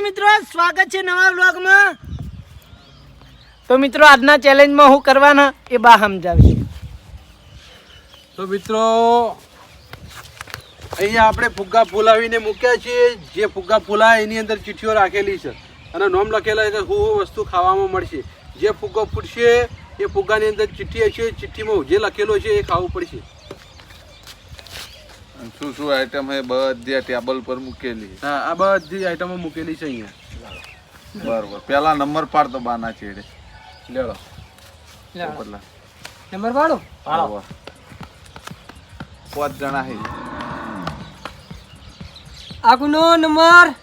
માતાજી મિત્રો સ્વાગત છે નવા વ્લોગમાં. તો મિત્રો, આજના ચેલેન્જમાં હું કરવાના એ બા સમજાવીશ. તો મિત્રો, અહીંયા આપણે ફુગ્ગા ફૂલાવીને મૂક્યા છીએ. જે ફુગ્ગા ફૂલાય એની અંદર ચિઠ્ઠીઓ રાખેલી છે. અને નોમ લખેલા છે શું વસ્તુ ખાવામાં મળશે. જે ફુગ્ગો ફૂટશે, એ ફુગ્ગાની અંદર ચિઠ્ઠી હશે. ચિઠ્ઠીમાં જે લખેલો છે એ ખાવું પડશે. શું શું આઈટમ હે બધી આ ટેબલ પર મૂકેલી. હા આ બધી આઈટમો મૂકેલી છે અહીંયા. બરોબર. પેલા નંબર પાડ તો બાના છેડે. લેડો. નંબર પાડો. આવો. પાંચ જણા હે. આગનો નંબર.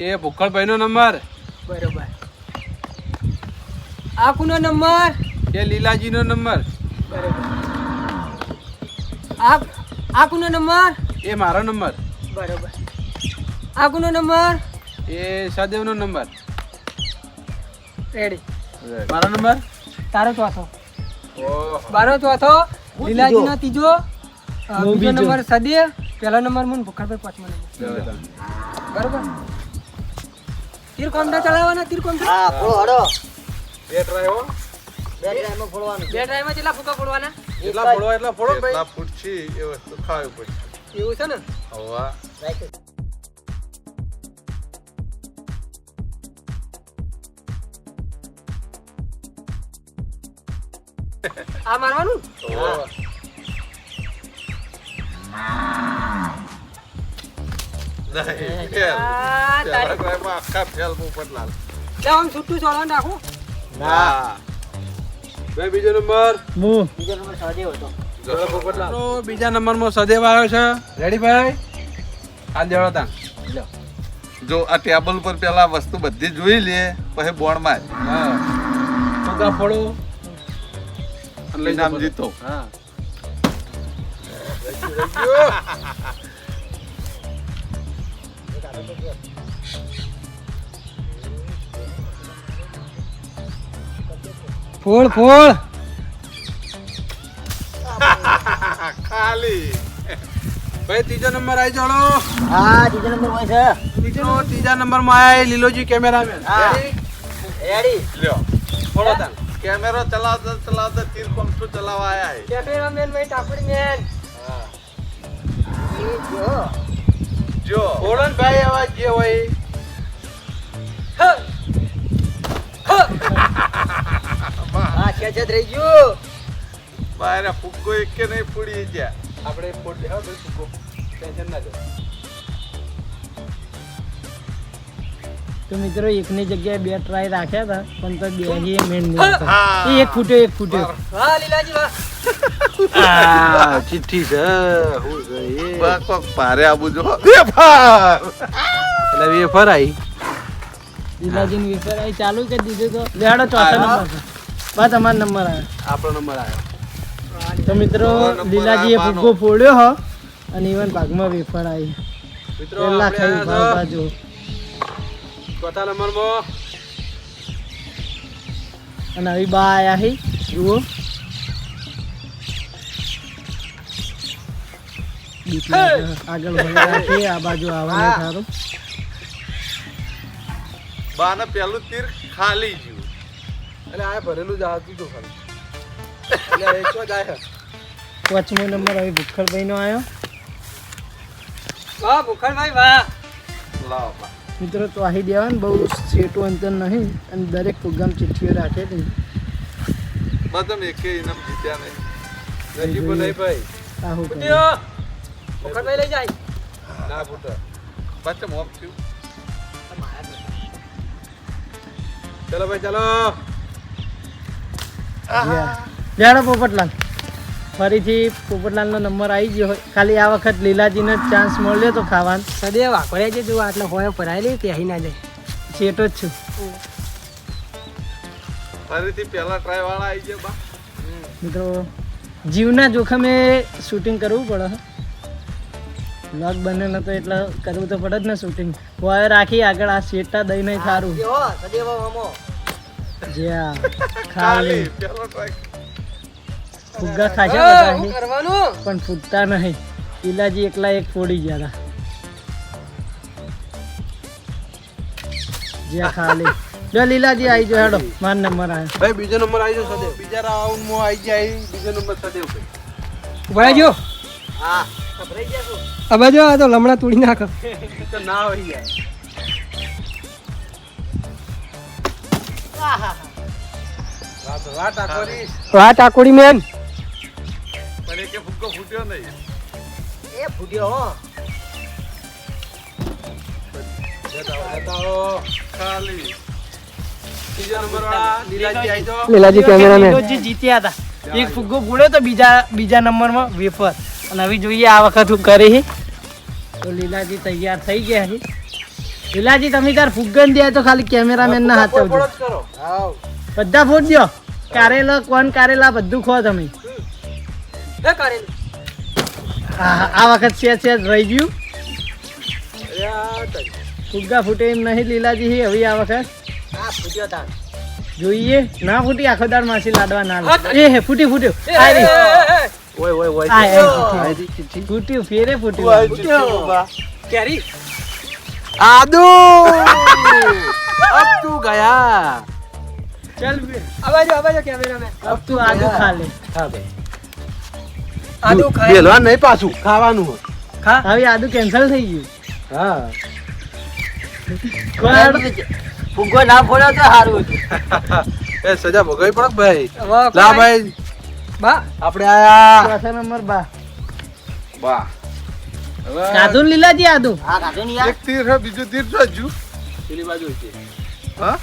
એ ભૂખળભાઈનો નંબર. બરોબર. આકુનો નંબર. એ લીલાજીનો નંબર. બરોબર. આ આકુનો નંબર? એ મારો નંબર. બરોબર. આકુનો નંબર? એ સદેવનો નંબર. રેડી મારો નંબર? તારો ચોથો. ઓહો. બારો ચોથો. લીલાજીનો ત્રીજો. બીજો નંબર સદેવ પહેલો નંબર મને ભૂખરભાઈ પાંચમો નંબર. બરોબર તીર કોમડા ચલાવવાના તીર કોમડા હા ફોડો બે ટ્રાય હો બે ડ્રાઈવમાં કેટલા ફૂકા ફોડવાના? એટલા ફોડો એટલા ફોડો ને ભાઈ. એટલા ફૂટછી એ વસ્તુ ખાવી પડશે. એવું છે ને? હવા. આ મારવાનું? આખા ફેલ પોપટલાલ લાલ. છૂટું ચોળવાનું નાખું ના. ભાઈ બીજો નંબર. જો હતો. તો બીજા નંબરમાં સદેવ આવ્યો છે. રેડી ભાઈ? હાલ દેવડો તા જો આ ટેબલ પર પેલા વસ્તુ બધી જોઈ લે પછી બોર્ડમાં હા. અને લઈ ઇનામ જાઓ જીતો હા. ફોડ ફોડ. ખાલી. ભાઈ ત્રીજો નંબર આવી જાડો હા ત્રીજો નંબર હોય છે. ત્રીજો ત્રીજા નંબરમાં આયા લીલોજી કેમેરામેન? રેડી લ્યો. ફોડો તા કેમેરો ચલાવતા ચલાવતા તીર કોમઠું ચલાવવા આયા હે કેમેરામેન ભાઈ ટાપડી મેન જો. જો. ને ભાઈ આવા જે હોય. હ હા. ખેંચત રહી ગયું. મારા ફુગ્ગો એક કે નહીં ફૂડી ગયા? આપણે ફોડ હા ભાઈ ફુગ્ગો. ટેન્શન ના લે. તો મિત્રો એકની જગ્યાએ બે ટ્રાય રાખ્યા હતા પણ તો બે હી મેન હા. એક ફૂટ્યો એક ફૂટ્યો હા લીલાજી વાહ. ચિઠ્ઠી છે હું છે બસ કોક ભારે આબુ જો. વેફર! એટલે વેફર આવી લીલાજી ની વેફર આવી ચાલુ કરી દીધું તો. લેડો ચોથા નંબર બસ તમારો નંબર આવ્યો. આપણો નંબર આવ્યો. તો મિત્રો લીલાજીએ આવવાનો. ફોડ્યો હો અને ઇવન ભાગમાં વેફર આવી મિત્રો ખાઈ ભાવ બાજુ ચોથા નંબરમાં. અને આવી બા આયા હી જુઓ. આગળ રાખીએ આ બાજુ આવવાનું થારું. બાને પહેલું તીર ખાલી ગયું એટલે આ ભરેલું જ આવતું હતું ખાલી એટલે એક જ આયા પાંચમો નંબર હવે ભૂખરભાઈ નો આવ્યો વાહ ભૂખરભાઈ વાહ. લાવ મિત્રો તો આહી ને બહુ સેટું અંતર નહીં અને દરેક પ્રોગ્રામ ચિઠ્ઠીઓ રાખે નહીં બધા એકે ઇનામ જીત્યા નહીં. નજીબ નહીં ભાઈ. આહું. ભૂખરભાઈ લઈ જાય. ના બસ મોપ થયું. ચલો ભાઈ ચલો. લેડો પોપટલાલ. ફરીથી પોપટલાલનો નંબર આવી ગયો હોય. ખાલી આ વખત લીલાજીને ચાન્સ મળ્યો તો ખાવાનો. સદૈવ વાપર્યા છે જો આટલા હોય ભરાયેલી ત્યાં ના જાય. સેટો જ છું. ફરીથી પહેલા ટ્રાય વાળા આવી ગયા બા. મિત્રો જીવના જોખમે શૂટિંગ કરવું પડે લોક બને ન તો એટલે કરવું તો પડે જ ને શૂટિંગ હોય રાખી આગળ આ શેટા દઈ નહીં સારું જ્યાં ખાલી ખાલી પેલો ટ્રાય ફુગ્ગા ખાશા બધા. પણ ફૂટતા નહીં. ઈલાજી એકલા એક ફોડી ગયા હતા જ્યાં ખાલી. જો લીલાજી આવી જો હેડો. માર નંબર આવ્યો ભાઈ બીજો નંબર આવી ગયો સદેવ. બીજા રાઉન્ડમાં આવી જાય બીજો નંબર સદેવ ભાઈ. જો હા. ખબરાઈ ગયા છો? હવે જો આ તો લમણા તોડી નાખ. તો ના હોય યાર. વાત વાત આખોરી આ ટાકોડી મેન. પણ એકે ફુગ્ગો ફૂટ્યો નહીં. એ ફૂટ્યો હો. લીલાજી કેમેરામેન જીત્યા હતા. એક ફુગ્ગો બોલ્યો તો બીજા બીજા નંબરમાં વેફર. અને હવે જોઈએ આ વખત હું કરી. તો લીલાજી તૈયાર થઈ ગયા છે. લીલાજી તમે તાર ફુગ્ગન દે તો ખાલી કેમેરામેન ના હાથ આવજો. બધા ફોડ દો. કારેલા કોણ કારેલા બધું ખો તમે. આ આ વખત છે છે રહી ગયું. અરે ફુગ્ગા ફૂટે એમ નહીં લીલાજી હવે આ વખત. જોઈએ. ના ફૂટી આખો દાળ માસી લાડવા ના એ હે ફૂટી ફૂટ્યું. ફૂટ્યું. ફેરે ફૂટ્યું. કેરી? આદુ! અબ તું ગયા. आ जाओ अब आ जाओ જો में अब તું આદુ खा લે. હા ભાઈ. આદુ ખાય. બેલવા નહીં પાછું. ખાવાનું હોય. ખા? હવે આદુ કેન્સલ થઈ ગયું. હા. ફુગ્ગો ના ફોડ્યો તો સારું હતું. એ સજા ભોગવી પડે કે ભાઈ? લા ભાઈ. બા. આપણે આયા. નંબર બા. વાહ હવે આદુ ને લીલાજી આદુ એક તીર છે બીજું તીર છે હજુ. પેલી બાજુ છે. હા?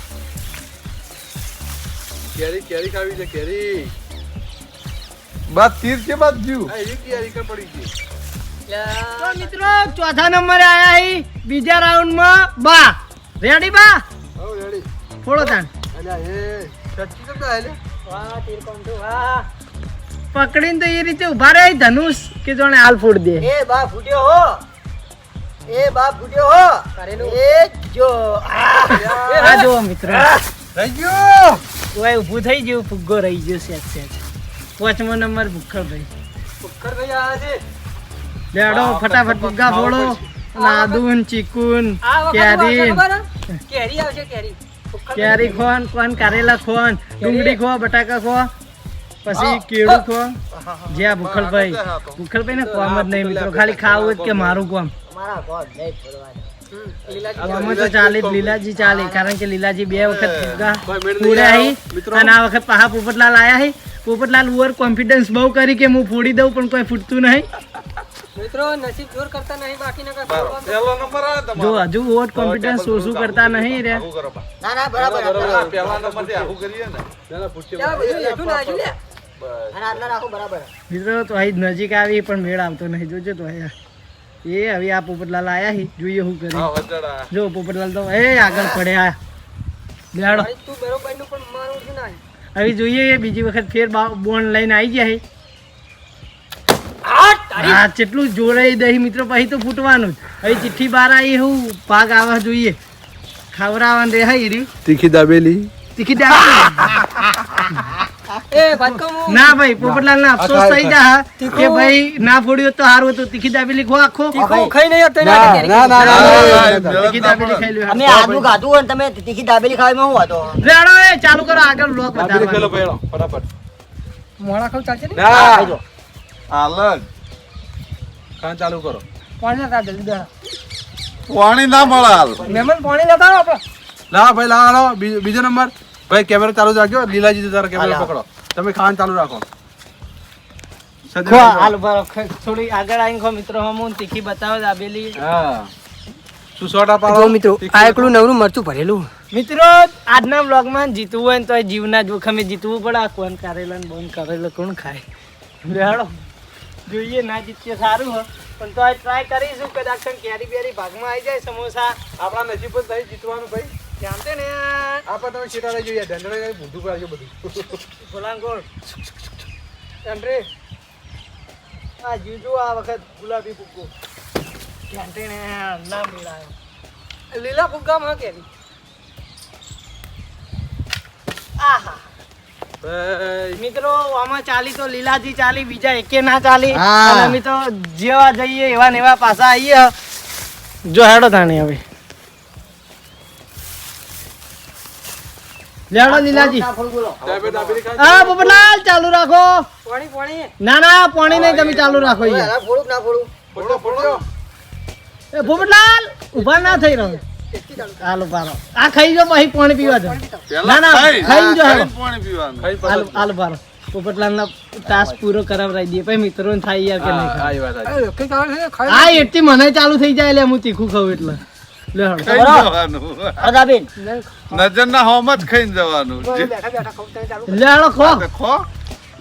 કેરી કેરી ખાવી છે કેરી. બાદ તીર કે બાદ જ્યુ? હા એક કેરી કે પડી છે. તો મિત્રો ચોથા નંબરે આયા હી. બીજા રાઉન્ડમાં બા. રેડી બા? હો રેડી ફોડો તાણ. અલ્યા એ સચ્ચી તો કાલે પકડીને તો એ રીતે ઊભા રહે ધનુષ કે જોણે હાલ ફૂડ દે. એ બા ફૂટ્યો હો. એ બા ફૂટ્યો હો. એ જો આ. જો મિત્ર. રહી ગયો. ઓય ઊભું થઈ ગયું ફુગ્ગો રહી ગયો સેજ સેજ પાંચમો નંબર ભૂખરભાઈ. કર ભાઈ આ છે લેડો ફટાફટ ફુગ્ગા ફોડો. લાદુન આદુ ને ચીકુ ને આ વખત શું આવશે કેરી. કેરી આવશે કેરી. કેરી ખોન કોન કારેલા ખોન ડુંગળી ખો બટાકા ખો પછી કેળું ખો જ્યાં ભૂખલભાઈ. ભૂખલભાઈ ને કોમ જ નહીં મિત્રો. ખાલી ખાવું જ કે મારું કોમ મારા ગોડ નહીં છોડવાના હમ, લીલાજી આમાં તો ચાલે જ લીલાજી ચાલે. કારણ કે લીલાજી બે વખત ફુગ્ગા કોઈ મેળ નહીં ફોડ્યા આવ્યો. હી. મિત્રો. અને આ વખત પાહા પોપટલાલ આયા હી. પોપટલાલ ઓવર કોન્ફિડન્સ બહુ કરી કે હું ફોડી દઉં પણ કોઈ ફૂટતું નહીં. મિત્રો નસીબ જોર કરતા નહીં બાકી ના પહેલો નંબર આવે જો તમારો હજુ ઓવર કોન્ફિડન્સ શું શું કરતા નહીં રે. આવું કરો બા. ના ના બરાબર પેલા બરાબર. પહેલા નંબરથી આવું કરીએ ને. પેલા પૂછશે ત્યાં બધું હેઠું નાખ્યું લે બસ. અને આટલા રાખો બરાબર. મિત્રો તો અહીં નજીક આવી પણ મેળ આવતો નહીં. જોજો તો એ હવે આ પોપટલાલ આયા હી. જોઈએ શું કરે. જો પોપટલાલ તો એ આગળ પડ્યા. બેડો તું બરોબરનું પણ મારું છે ના હવે જોઈએ એ બીજી વખત ફેર બોન લઈને આવી ગયા હે. હા કેટલું જોડાઈ દહીં મિત્રો પછી તો ફૂટવાનું જ. હવે ચિઠ્ઠી બહાર આવી હું ભાગ આવવા જોઈએ. ખવડાવવાનું રે હા તીખી દાબેલી. તીખી હું ના ભાઈ પોપટલાલ ના અફસોસ થઈ જા કે ભાઈ ના ફોડ્યો તો સારું હતું. તીખી દાબેલી ખો આખો. ખાઈ નહીં હતો ના ના ના. તીખી દાબેલી ખાઈ લ્યો. અમે આદુ ખાધું હોય ને તમે તીખી દાબેલી ખાવામાં હું હતો રેડો એ ચાલુ કરો આગળ બ્લોક દાબેલી પેલો બતાવવાનો ફટાફટ. મોડા ખાવ ચાલશે ને? ના. અલગ કાં ચાલુ કરો. પાણી ના જલ્દી દે પાણી ના મળે હાલ. મહેમાન પાણી લેતા આવો આપણે. લા ભાઈ લા બીજો નંબર. ભાઈ કેમેરા ચાલુ રાખ્યો લીલાજી તારા કેમેરા પકડો. તમે ખાવાનું ચાલુ રાખો. હાલ બરો થોડી આગળ આવીને ખો મિત્રો હું તીખી બતાવો દાબેલી. હા. સુસોટા પાડો મિત્રો આ એકલું નવરું મરચું ભરેલું. મિત્રો આજના બ્લોગમાં જીતવું હોય ને તો જીવના જોખમે જીતવું પડે. આ કોણ કરેલા ને બોન કરેલો કોણ ખાય? બેહાડો જોઈએ ના જીતીએ સારું હો. પણ તો આ ટ્રાય કરીશું કદાચ કેરી બેરી ભાગમાં આવી જાય સમોસા. આપણા જ થઈ જીતવાનું ભાઈ. જાણતે ને? આપણે તમે સીટા લઈ જોઈએ ઢંઢણે કરી ભૂંડું કરાવજો બધું. ગોલાંગોળ એન્ટ્રી. આ જીજો આ વખત ગુલાબી ફૂગો. જાણતે ને? ના મિલાયો લીલા ફુગ્ગામાં કેરી આહા. ભાઈ મિત્રો આમાં ચાલી તો લીલાજી ચાલી બીજા એકે ના ચાલી. અમે તો જેવા જઈએ એવા ને એવા પાછા આવીએ જો હેડો તાણે હવે. લેવડો લીલાજી. હા પોપટલાલ ચાલુ રાખો. પાણી પાણી. ના ના પાણી નહીં તમે ચાલુ રાખો યાર ફોડું ના ફોડું? ફોડો, ફોડો. એ પોપટલાલ ઊભા ના થઈ રહ્યો. હાલો પારો આ ખાઈ જો પછી પાણી પીવા દો. પહેલા ના, ખાઈ, જો હાલો. પાણી પીવાનું. હાલો. હાલો પોપટલાલના ટાસ્ક પૂરો કરાવરાઈ દઈએ. પછી મિત્રોને થાય યાર કે નહીં હા એટલી મને ચાલુ થઈ જાય એટલે હું તીખું ખાઉં એટલે. જવાનું. નજરના હોમ જ ખાઈને જવાનું. જે- બેઠા બેઠા ખાવ તમે ચાલુ લે હળો ખો. ખો.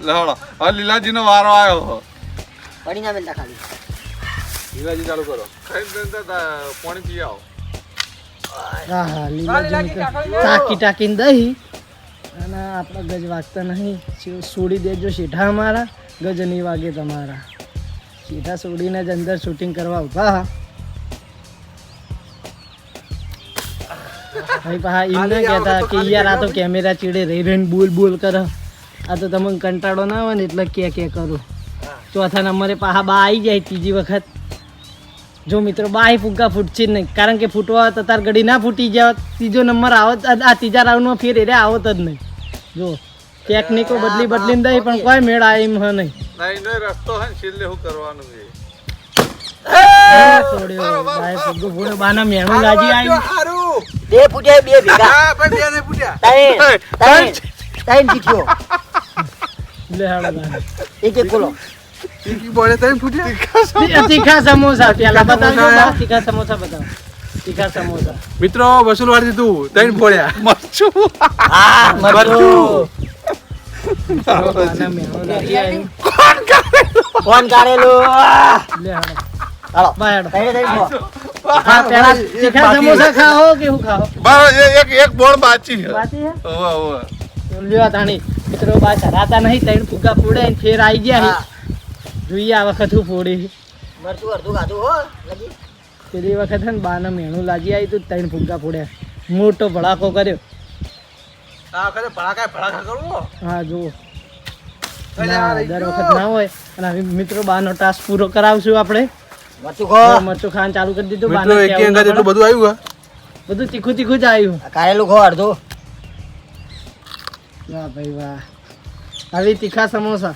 લહડો હવે લીલાજીનો વારો આવ્યો પડી ના મેલતા ખાલી. લીલાજી ચાલુ કરો. ખાઈને જઈને પાણી પી આવો. લીલાજી લીલાજી. ટાંકી ટાંકીને દહીં. અને આપણા ગજ વાગતા નહીં. છોડી દેજો શેઠા અમારા ગજ નહીં વાગે તમારા. સીધા છોડીને જ અંદર શૂટિંગ કરવા ઊભા હા. ભાઈ પા એમ ના કહેતા કે યાર આ તો કેમેરા ચીડે રહી રહીને બોલ બોલ કરે. આ તો તમને કંટાળો ના આવે ને એટલે કે કે કરું. ચોથા નંબરે પાહા બા આવી જાય ત્રીજી વખત. જો મિત્રો બાય ફુગ્ગા ફૂટશે નહીં. કારણ કે ફૂટવા તતાર ગડી ના ફૂટી જાય. ત્રીજો નંબર આવત આ ત્રીજા રાઉન્ડમાં ફેર એટલે આવત જ નહીં. જો ટેકનિકો બદલી બદલીને દઈ પણ કોઈ મેળ આવી એમ હ નહીં. રસ્તો હે છેલ્લે હું કરવાનું છે? બાના મેણું લાજી આવી બે ફૂટ્યા બે ભેગા. હા, પણ બે નહીં પૂછ્યા. ત્રણ ત્રણ ત્રણ ચીઠીઓ. લે બાના. એક એક બોલો. ટીકી બોલે તઈ ફૂટ્યા? તીખા સમોસા પેલા બતાવજો બા, તીખા સમોસા બતાવો. તીખા સમોસા. મિત્રો વસૂલ વાળી દીધું તૈન ફોડ્યા. મરચું. હા મરચું. કોણ લાજી કોણ કાઢેલું? લે હાલો. હાલો. બાય હાલો. ત્રણે ત્રણ ખો. હા પેલા તીખા સમોસા ખાઓ કે હું ખાઓ? મારો એક એક બોળ બાચી છે. બાકી હે ઓવે, ઓવે. લ્યો તાણી મિત્રો બા ચરાતા નહીં ત્રણ ફુગ્ગા ફોડે ને ફેર આવી ગયા જોઈએ આ વખત હું ફોડી. મરચું અડધું ખાધું હો લગી પેલી વખત છે ને બાને મેણું લાગી આવી તું ત્રણ ફૂગા ફોડ્યા. મોટો ભડાકો કર્યો. આ વખતે ભડાકા ભડાકા કરવો? હા જુઓ. દર વખત ના હોય. અને હવે મિત્રો બાનો ટાસ્ક પૂરો કરાવશું આપણે. મરચું ખાન ચાલુ કરી દીધું મિત્રો બાને અંગાત એટલું બધું આવ્યું હે? બધું તીખું તીખું જ આવ્યું. આ કાઢેલું ખો અડધું. વાહ ભાઈ વાહ. આવી તીખા સમોસા.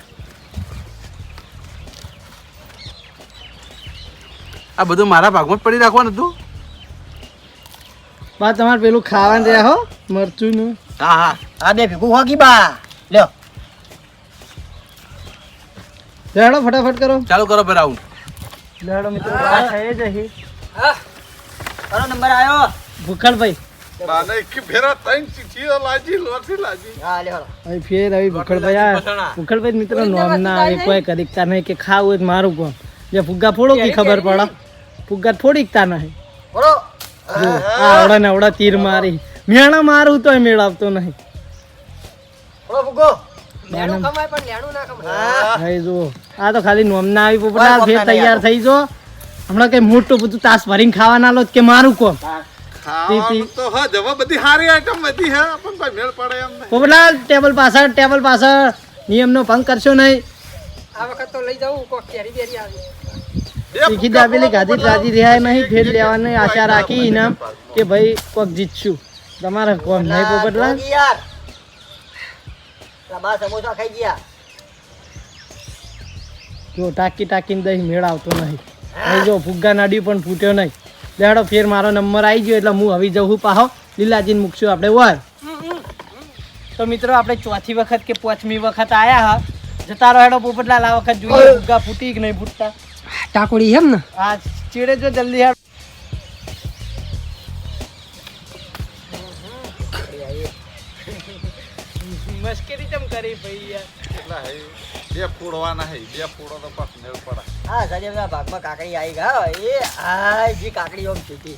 આ બધું મારા ભાગમાં જ પડી રાખવાનું હતું. બા તમારે પેલું ખાવાનું રહ્યા હો મરચું નું હા હા. આ બે ભેગું હોગી બા. લ્યો. ફટાફટ કરો. ચાલુ કરો ભાઈ રાઉન્ડ લેડો મિત્રો આ થઈ જહી હા. તારો નંબર આવ્યો ભૂખણભાઈ બાને એક ફેરા ત્રણ ચીઠીઓ લાજી લોથી લાજી. હા લે હળો. અહીં ફેર આવી ભૂખણભાઈ આ ભૂખણભાઈ મિત્રો નોમ ના આવે કોઈ કરીકતા નહીં કે ખાવું જ મારું કોણ? જે ફુગ્ગા ફોડો કે ખબર પડે? ફુગ્ગા ફોડીકતા નહીં. બોલો. જો આ ને આવડા તીર મારી. મેણા મારું તોય મેળ આવતો નહીં ફુગ્ગો. લેણું કમાય પણ લેણું ના કમાય. હા. જો. આ તો ખાલી નોમના આવી પોપટલાલ ફેર તૈયાર થઈ જો. હમણાં કઈ મોટું બધું તાસ ભરીને ખાવાના લો કે મારું કોમ? ટેબલ પાછળ ટેબલ પાછળ નિયમનો ભંગ કરશો નહીં. આ વખત તો લઈ જાઉં કોક કેરી બેરી આવી. તીખી દાબેલી ગાધી રાજી રહ્યા નહીં ફેર લેવાની આશા રાખી ઇનામ કે ભાઈ કોક જીતશું. તમારે કોમ નહીં પોપટલાલ? યાર બા સમોસા ખાઈ ગયા? જો ટાકી ટાકીને દહીં મેળવતો નહીં. અહીં જો ફુગ્ગા નાડ્યું પણ ફૂટ્યો નહીં. દેડો ફેર મારો નંબર આવી ગયો એટલે હું હવે જવું પાહો. લીલાજીને મૂકશું આપણે વર. તો મિત્રો આપણે ચોથી વખત કે પાંચમી વખત આયા હા? જતા રહો હેડો પોપટલાલ આ વખત જોઈએ ફુગ્ગા ફૂટી કે નહીં ફૂટતા? ટાકોડી એમ ને? આ ચીડે જો જલ્દી હેડ. મસ્કરી કેમ કરી ભાઈ યાર. એટલા હે? બે ફોડવાના હે બે ફોડો તો પાછ મેળ પડે. હા સાહેબના ભાગમાં કાકડી આવી ગયા એ આ જે કાકડી ઓમ ચીટી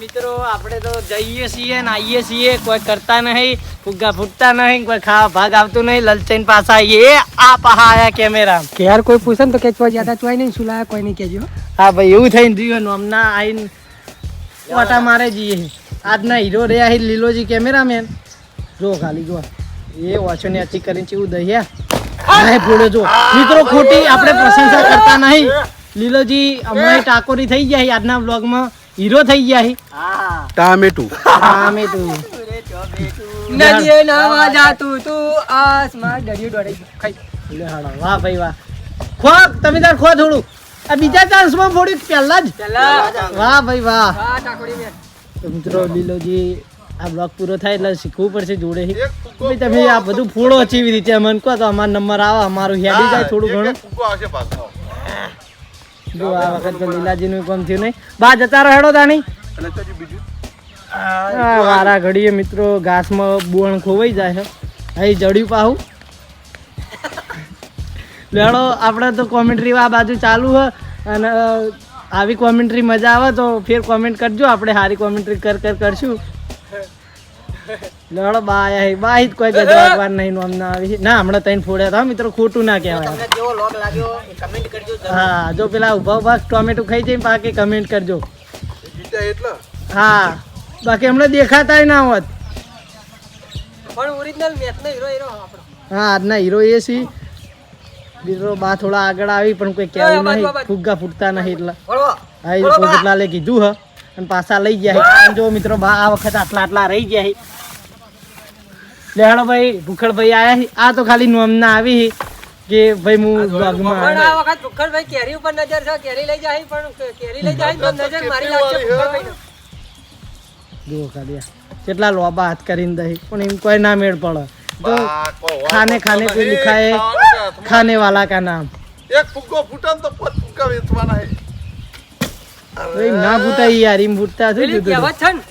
મિત્રો આપણે તો જઈએ છીએ ને આવીએ છીએ કોઈ કરતા નહીં ફુગ્ગા ફૂટતા નહીં કોઈ ખાવા ભાગ આવતું નહીં લલચૈન પાછા આવીએ. એ આ પહા આયા કેમેરા કે યાર કોઈ પૂછે ને તો કે ચોઈ જ્યાદા ચોઈ નહીં સુલાયા કોઈ નહીં કેજો. હા ભાઈ એવું થઈને જીવન હમણાં આવીને ઓટા મારે જઈએ. આજના હીરો રહ્યા છે લીલોજી કેમેરામેન. જો ખાલી જો. એ વાંચો ને અચી કરીને ચેવું દહિયા નહીં ભૂલો જો. મિત્રો ખોટી આપણે પ્રશંસા કરતા નહીં. લીલોજી હમણાં ટાકોરી થઈ ગયા છે આજના બ્લોગમાં હીરો થઈ ગયા ટામેટું. તું નદીએ નવા જાતું તું આસમાન દરિયો દોડી ખાઈ. વાહ ભાઈ વાહ. ખો તમે તાર ખો થોડું. આ બીજા ચાન્સમાં ફોડ્યું પહેલા જ? વાહ ભાઈ વાહ. આ ટાકોડી મેં મિત્રો લીલોજી આ બ્લોગ પૂરો થાય એટલે શીખવું પડશે જોડે તમે આ બધું ફૂડો ચીવી રીતે. અમને કહો તો અમારો નંબર આવે અમારું હેડી જાય થોડું ઘણું. જો આ વખત તો લીલાજીનું કામ થયું નહીં. બા જતા રહો હેડો તાણી. વારા ઘડીએ મિત્રો ઘાસમાં બોણ ખોવાઈ જાય છે. અહીં જડ્યું પાહું. લેડો આપણે તો કોમેન્ટ્રી આ બાજુ ચાલુ હ અને આવી કોમેન્ટ્રી મજા આવે તો ફેર કોમેન્ટ કરજો. આપણે સારી કોમેન્ટ્રી કર કર કરશું. લેડો બા આયા હે. કોઈ કોઈ ગજવાકવાર નહીં નો અમને આવી. ના હમણાં તઈને ફોડ્યા હતા મિત્રો ખોટું ના કહેવાય. તમને કેવો લોગ લાગ્યો એ કમેન્ટ કરજો હા જો પેલા ઊભા ઊભા ટોમેટો ખાઈ જઈને પાકે કમેન્ટ કરજો. એટલે? હા બાકી હમણાં દેખાતાય ના હોત. પણ ઓરિજિનલ મેચ નો હીરો હીરો આપણો. હા આજના હીરો એ સી બીજો બા થોડા આગળ આવી પણ કોઈ કહેવું નહીં. ફુગ્ગા ફૂટતા નહીં એટલે. હા એ પોપટલાલે કીધું હ. અને પાછા લઈ ગયા જો મિત્રો બા આ વખત આટલા આટલા રહી ગયા છે. લેહાડો ભાઈ ભૂખડભાઈ આયા આ તો ખાલી નોમના આવી કે ભાઈ હું બ્લોગમાં પણ આ વખત ભૂખડભાઈ કેરી ઉપર નજર છે કેરી લઈ જાય પણ કેરી લઈ જાય તો નજર મારી લાગશે ભૂખડભાઈને. જુઓ ખાલી આ. કેટલા લોબા હાથ કરીને દઈ પણ એમ કોઈ ના મેળ પડે. તો ખાને ખાને કોઈ નહીં, લિખા હે ખાવાનું છે હાથમાં. ખાને વાલા કા નામ? એક ફુગ્ગો ફૂટન તો પાંચ ફુગ્ગા વેચવાના છે. ના ભૂતાઈ યાર એમ ભૂતતા શું કીધું કહેવત છે ને?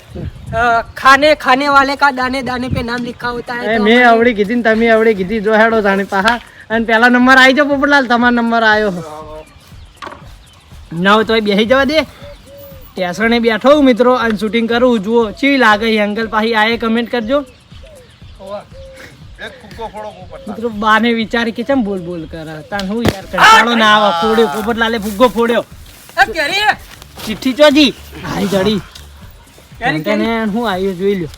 ખાને ખાને વાલે કા દાને દાને પે નામ લિખા હોતા હે મેં આવડી કીધી ને અને પેલા નંબર આવી જાવ પોપટલાલ તમારો નંબર આવ્યો ના તો બેસી જવા દે. ટેસણે બેઠો હું મિત્રો અને શૂટિંગ કરું જુઓ ચી લાગે એંગલ પાછી આએ કમેન્ટ કરજો. મિત્રો બાને વિચારી કે છે બોલ બોલ કરે. તાન હું યાર કંટાળો ના આવે ફોડ્યો પોપટલાલે ફુગ્ગો ફોડ્યો. ચિઠ્ઠી ચોજી હાઈ જડી. હું આવ્યો જોઈ લ્યો.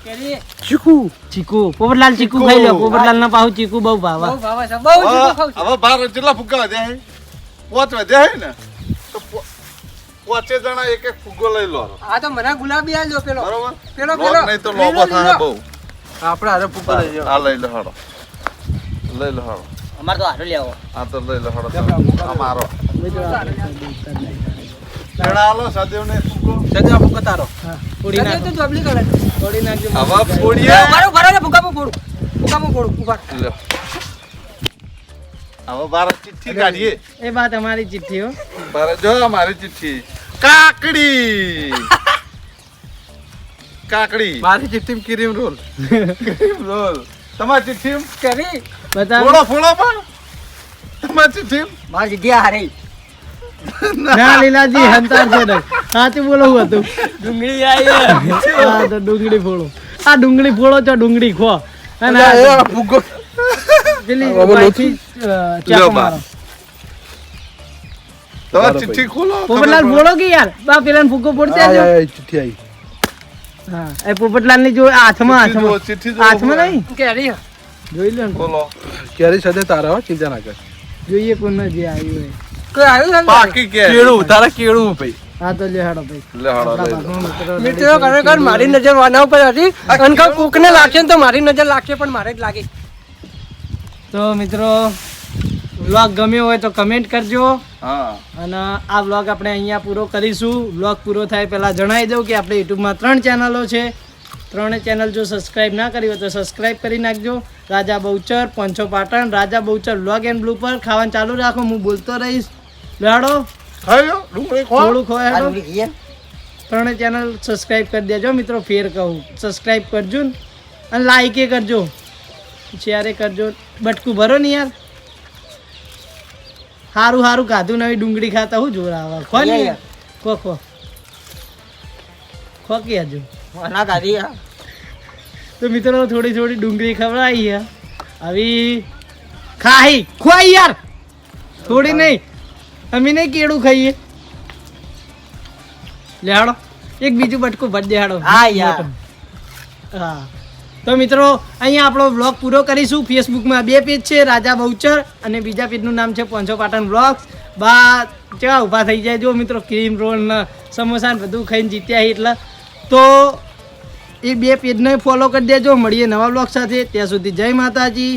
ચીકુ. ચીકુ પોપટલાલ ચીકુ ખાઈ લો પોપટલાલ ના પાહુ ચીકુ બહુ ભાવે. બહુ ભાવે છે બહુ ચીકુ ખાઉં છું. હવે બાર જેટલા ફુગ્ગા વધ્યા છે પોચ વધ્યા ને. પોચે જણા એક એક ફુગ્ગો લઈ લો આ તો મને ગુલાબી આલજો પેલો. બરોબર? પેલો પેલો. નહીં તો લોબો થાય બહુ. આપણે હારે ફૂગો લઈ જાઓ. આ લઈ લો હાડો લઈ લો હાડો અમારે તો હારો લેવો આ તો લઈ લો હાડો આ આલો સદેવને ફુગ્ગો સજા ફૂગો તારો. ફોડી સદીઓ તો જબલી કરે ફોડી નાખજો. હવે ફોડીએ. ઊભા રહો, ઊભા રહો, ભૂકામાં ફોડું ભૂકામાં ફોડું ઊભા રહો. હવે બાર ચિઠ્ઠી કાઢીએ. એ બા તમારી ચિઠ્ઠી હો. બાર જો મારી ચિઠ્ઠી. કાકડી. કાકડી. મારી ચિઠ્ઠી ક્રીમ રોલ. રોલ. તમારી ચિઠ્ઠી કેરી ફોડો ફોડો પણ તમારી ચિઠ્ઠી મારી જગ્યા હારી. ના લીલાજી હંતાર છે ને સાચું બોલો હું હતું. ડુંગળી આવી હા તો ડુંગળી ફોડો. આ ડુંગળી ફોડો છો ડુંગળી ખો. અને પેલી હવે વાયથી, અ, ચાકુ લ્યો બા. મારો. તમારી ચિઠ્ઠી ખોલો પોપટલાલ ફોડો કે યાર? બા પેલા ફૂકો ફોડતે આવજો. ચિઠ્ઠી આવી હા એ પોપટલાલની જો હાથમાં હાથમાં. હાથમાં નહીં? કેરી જોઈ લો ને. કેરી સાથે તારા હો ચિંતા ના કર. જોઈએ કોને જે આવ્યું હોય. કોઈ આવ્યું પાકી કે કેળું તારા કેળું ભાઈ. હા તો લે હાડો ભાઈ. લે હાડો મિત્રો ખરેખર મારી નજર વાના ઉપર હતી. અને કાં કોકને લાગશે ને તો મારી નજર લાગશે પણ મારે જ લાગે. તો મિત્રો વ્લોગ ગમ્યો હોય તો કમેન્ટ કરજો. હા. અને આ વ્લોગ આપણે અહીંયા પૂરો કરીશું. વ્લોગ પૂરો થાય પહેલાં જણાવી દઉં કે આપણે યુટ્યુબમાં ત્રણ ચેનલો છે. ત્રણે ચેનલ જો સબસ્ક્રાઇબ ના કરી હોય તો સબસ્ક્રાઇબ કરી નાખજો. રાજા બહુચર પંચો પાટણ રાજા બહુચર વ્લોગ એન્ડ બ્લુ પર ખાવાનું ચાલુ રાખો હું બોલતો રહીશ. લેડો લો ડુંગળી ખો. થોડું ખો ને? ત્રણે ચેનલ સબસ્ક્રાઇબ કરી દેજો મિત્રો ફેર કહું. સબસ્ક્રાઇબ કરજો ને અને લાઈકે કરજો. શેરે કરજો. બટકું ભરો ને યાર. સારું સારું ખાધું નવી ડુંગળી ખાતા હું જોર આવે ખો ને ખો ખો. ખો કે હજુ? વાના કાઢી તો મિત્રો થોડી થોડી ડુંગળી ખવડાવી આવી ખાઈ ખોઈ યાર. થોડી નહીં. અમે નહીં કેળું ખાઈએ. લેહાડો. એક બીજું બટકું ભર દેહાડો હા યાર. હા. તો મિત્રો અહીંયા આપણો બ્લોગ પૂરો કરીશું. ફેસબુકમાં બે પેજ છે રાજા બહુચર અને બીજા પેજનું નામ છે પોંચો પાટણ બ્લોગ્સ બા કેવા ઊભા થઈ જાય જો મિત્રો ક્રીમ રોલ સમોસા બધું ખાઈને જીત્યા એટલે. તો એ બે પેજને ફોલો કરી દેજો. મળીએ નવા બ્લોગ સાથે. ત્યાં સુધી જય માતાજી.